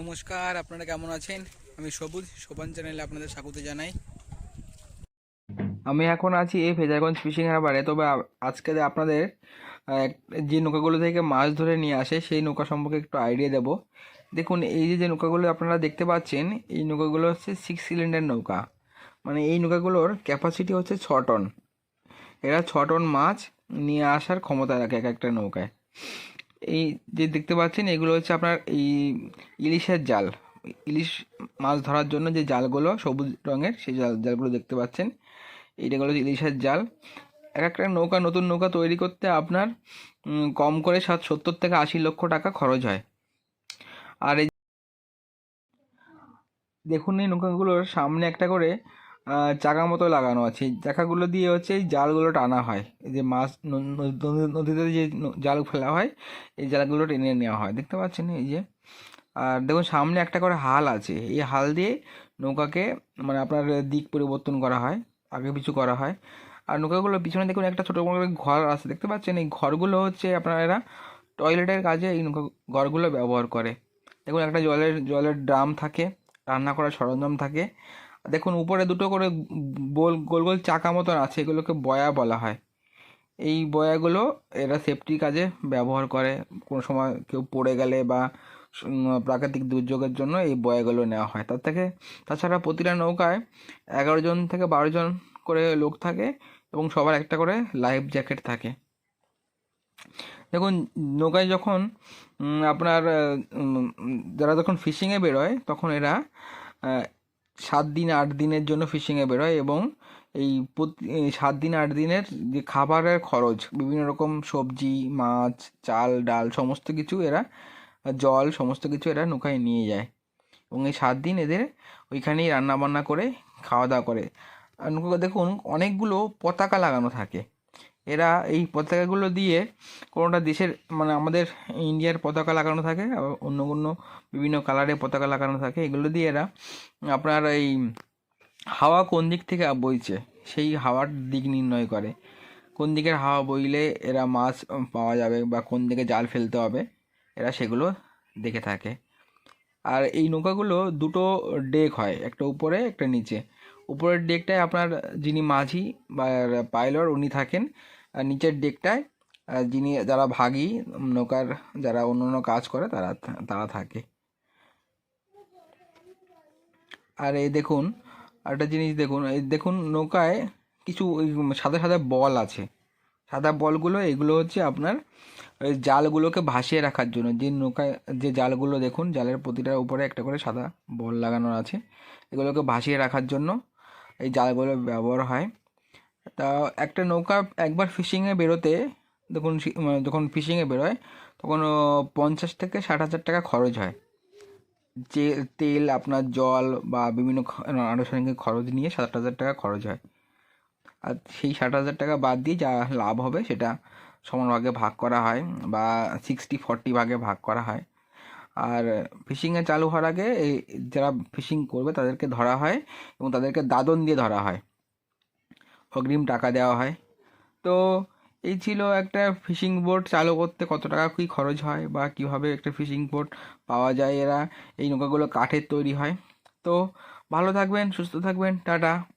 নমস্কার, আপনারা কেমন আছেন? আমি সবুজ সোপান চ্যানেলে আপনাদের স্বাগত জানাই। আমি এখন আছি এই ফেজারগঞ্জ ফিশিং হারবারে। তবে আজকে আপনাদের যে নৌকাগুলো থেকে মাছ ধরে নিয়ে আসে, সেই নৌকা সম্পর্কে একটু আইডিয়া দেব। দেখুন, এই যে যে নৌকাগুলো আপনারা দেখতে পাচ্ছেন, এই নৌকাগুলো হচ্ছে সিক্স সিলিন্ডার নৌকা। মানে এই নৌকাগুলোর ক্যাপাসিটি হচ্ছে ছ টন। এরা ছ টন মাছ নিয়ে আসার ক্ষমতা রাখে এক একটা নৌকায়। এই যে দেখতে পাচ্ছেন, এগুলো হচ্ছে আপনার এই ইলিশের জাল। ইলিশ মাছ ধরার জন্য যে জালগুলো সবুজ রঙের, সেই জাল জালগুলো দেখতে পাচ্ছেন। এইটাগুলো ইলিশের জাল। এক একটা নৌকা, নতুন নৌকা তৈরি করতে আপনার কম করে সাত সত্তর থেকে আশি লক্ষ টাকা খরচ হয়। আর এই দেখুন এই নৌকাগুলোর সামনে একটা করে চাকা মতো লাগানো আছে। চাকাগুলো দিয়ে হচ্ছে এই জালগুলো টানা হয়। এই যে মাছ নদীতে যে জাল ফেলা হয়, এই জালগুলো টেনে নেওয়া হয়। দেখতে পাচ্ছেন এই যে? আর দেখুন, সামনে একটা করে হাল আছে। এই হাল দিয়ে নৌকাকে মানে আপনার দিক পরিবর্তন করা হয়, আগে পিছু করা হয়। আর নৌকাগুলো পিছনে দেখুন, একটা ছোটো করে ঘর আছে। দেখতে পাচ্ছেন? এই ঘরগুলো হচ্ছে আপনারা এরা টয়লেটের কাজে এই নৌকা, ঘরগুলো ব্যবহার করে। দেখুন, একটা জলের জলের ড্রাম থাকে, রান্না করার সরঞ্জাম থাকে। দেখুন, উপরে দুটো করে গোল গোল গোল চাকা মতন আছে, এগুলোকে বয়া বলা হয়। এই বয়াগুলো এরা সেফটি কাজে ব্যবহার করে। কোনো সময় কেউ পড়ে গেলে বা প্রাকৃতিক দুর্যোগের জন্য এই বয়াগুলো নেওয়া হয়। তার থেকে, তাছাড়া প্রতিটা নৌকায় এগারো জন থেকে বারো জন করে লোক থাকে এবং সবার একটা করে লাইফ জ্যাকেট থাকে। দেখুন, নৌকায় যখন আপনার যারা যখন ফিশিংয়ে বেরোয়, তখন এরা সাত দিন, আট দিনের জন্য ফিশিংয়ে বেরোয় এবং এই সাত দিন, আট দিনের যে খাবারের খরচ, বিভিন্ন রকম সবজি, মাছ, চাল, ডাল, সমস্ত কিছু এরা, জল, সমস্ত কিছু এরা নৌকায় নিয়ে যায়। এবং এই সাত দিন এদের ওইখানেই রান্নাবান্না করে খাওয়া দাওয়া করে নৌকা দেখুন, অনেকগুলো পতাকা লাগানো থাকে। এরা এই পতাকাগুলো দিয়ে কোনোটা দেশের মানে আমাদের ইন্ডিয়ার পতাকা লাগানো থাকে অন্য অন্য বিভিন্ন কালারের পতাকা লাগানো থাকে, এগুলো দিয়ে এরা আপনার এই হাওয়া কোন দিক থেকে বইছে? সেই হাওয়ার দিক নির্ণয় করে। কোন দিকের হাওয়া বইলে এরা মাছ পাওয়া যাবে বা কোন দিকে জাল ফেলতে হবে, এরা সেগুলো দেখে থাকে। আর এই নৌকাগুলো দুটো ডেক হয়, একটা উপরে, একটা নিচে। উপরের ডেকটায় আপনার, যিনি মাঝি বা পাইলট উনি থাকেন, আর নিচের ডেকটায় যিনি যারা ভাগি, নৌকার যারা অন্য অন্য কাজ করে তারা তারা থাকে। আর এই দেখুন, আরেকটা জিনিস দেখুন, এই দেখুন নৌকায় কিছু সাদা সাদা বল আছে। সাদা বলগুলো, এগুলো হচ্ছে আপনার জালগুলোকে ভাসিয়ে রাখার জন্য। যে নৌকায়, যে জালগুলো দেখুন, জালের প্রতিটার উপরে একটা করে সাদা বল লাগানো আছে। এগুলোকে ভাসিয়ে রাখার জন্য এই জালগুলো ব্যবহার হয়। তা একটা নৌকা একবার ফিশিংয়ে বেরোতে দেখুন মানে যখন ফিশিংয়ে বেরোয়, তখন পঞ্চাশ থেকে ষাট হাজার টাকা খরচ হয়। যে তেল, আপনার জল বা বিভিন্ন আনুষঙ্গিক খরচ নিয়ে ষাট হাজার টাকা খরচ হয়। আর সেই ষাট হাজার টাকা বাদ দিয়ে যা লাভ হবে সেটা সমান ভাগে ভাগ করা হয় বা সিক্সটি ফর্টি ভাগে ভাগ করা হয়। আর ফিশিংয়ে চালু হওয়ার আগে এই যারা ফিশিং করবে তাদেরকে ধরা হয় এবং তাদেরকে দাদন দিয়ে ধরা হয়। অগ্রিম টাকা দেওয়া হয়। তো এই ছিল একটা ফিশিং বোট চালু করতে কত টাকা কী খরচ হয় বা কীভাবে একটা ফিশিং বোট পাওয়া যায় এরা। এই নৌকাগুলো কাঠের তৈরি হয়। তো ভালো থাকবেন, সুস্থ থাকবেন, টাটা।